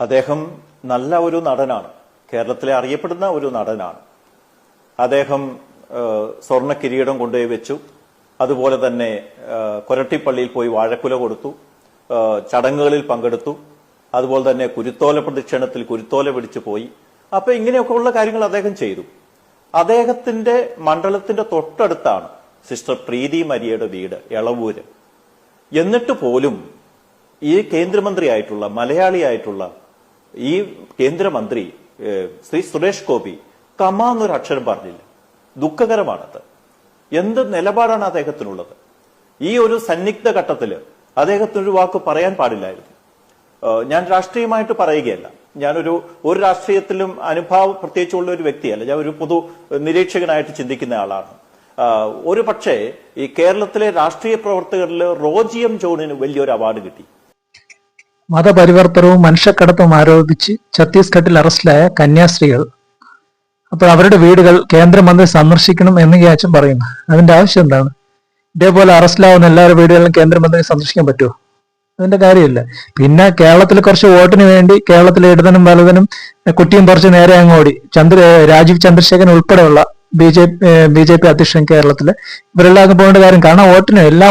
അദ്ദേഹം നല്ല ഒരു നടനാണ്. കേരളത്തിലെ അറിയപ്പെടുന്ന ഒരു നടനാണ്. അദ്ദേഹം സ്വർണ കിരീടം കൊണ്ടുപോയി വെച്ചു. അതുപോലെ തന്നെ കൊരട്ടിപ്പള്ളിയിൽ പോയി വാഴക്കുല കൊടുത്തു. ചടങ്ങുകളിൽ പങ്കെടുത്തു. അതുപോലെ തന്നെ കുരുത്തോല പ്രദക്ഷിണത്തിൽ കുരുത്തോല പിടിച്ചു പോയി. അപ്പൊ ഇങ്ങനെയൊക്കെ ഉള്ള കാര്യങ്ങൾ അദ്ദേഹം ചെയ്തു. അദ്ദേഹത്തിന്റെ മണ്ഡലത്തിന്റെ തൊട്ടടുത്താണ് സിസ്റ്റർ പ്രീതി മരിയയുടെ വീട് എളവൂര്. എന്നിട്ട് പോലും ഈ കേന്ദ്രമന്ത്രിയായിട്ടുള്ള മലയാളിയായിട്ടുള്ള ഈ കേന്ദ്രമന്ത്രി ശ്രീ സുരേഷ് ഗോപി കമ എന്നൊരു അക്ഷരം പറഞ്ഞില്ല. ദുഃഖകരമാണത്. എന്ത് നിലപാടാണ് അദ്ദേഹത്തിനുള്ളത്? ഈ ഒരു സന്നിഗ്ധ ഘട്ടത്തിൽ അദ്ദേഹത്തിന് ഒരു വാക്ക് പറയാൻ പാടില്ലായിരുന്നു. ഞാൻ രാഷ്ട്രീയമായിട്ട് പറയുകയല്ല. ഞാനൊരു ഒരു രാഷ്ട്രീയത്തിലും അനുഭാവം പ്രത്യേകിച്ചുള്ള ഒരു വ്യക്തിയല്ല. ഞാൻ ഒരു പൊതു നിരീക്ഷകനായിട്ട് ചിന്തിക്കുന്ന ആളാണ്. ഒരു പക്ഷേ ഈ കേരളത്തിലെ രാഷ്ട്രീയ പ്രവർത്തകരിൽ റോജിയം ജോണിന് വലിയൊരു അവാർഡ് കിട്ടി. മതപരിവർത്തനവും മനുഷ്യക്കടത്തും ആരോപിച്ച് ഛത്തീസ്ഗഡിൽ അറസ്റ്റിലായ കന്യാസ്ത്രീകൾ. അപ്പോൾ അവരുടെ വീടുകൾ കേന്ദ്രമന്ത്രി സന്ദർശിക്കണം എന്ന് ഈ പറയുന്നു. അതിന്റെ ആവശ്യം എന്താണ്? ഇതേപോലെ അറസ്റ്റിലാവുന്ന എല്ലാവരുടെ വീടുകളിലും കേന്ദ്രമന്ത്രി സന്ദർശിക്കാൻ പറ്റുമോ? അതിന്റെ കാര്യമില്ല. പിന്നെ കേരളത്തിൽ കുറച്ച് വോട്ടിന് വേണ്ടി കേരളത്തിലെ ഇടതനും വലതനും കുട്ടിയും കുറച്ച് നേരെ അങ്ങോടി. ചന്ദ്ര രാജീവ് ചന്ദ്രശേഖരൻ ഉൾപ്പെടെയുള്ള B J B J P അധ്യക്ഷൻ കേരളത്തിൽ ഇവരെല്ലാം പോകേണ്ട കാര്യം കാരണം വോട്ടിന് എല്ലാ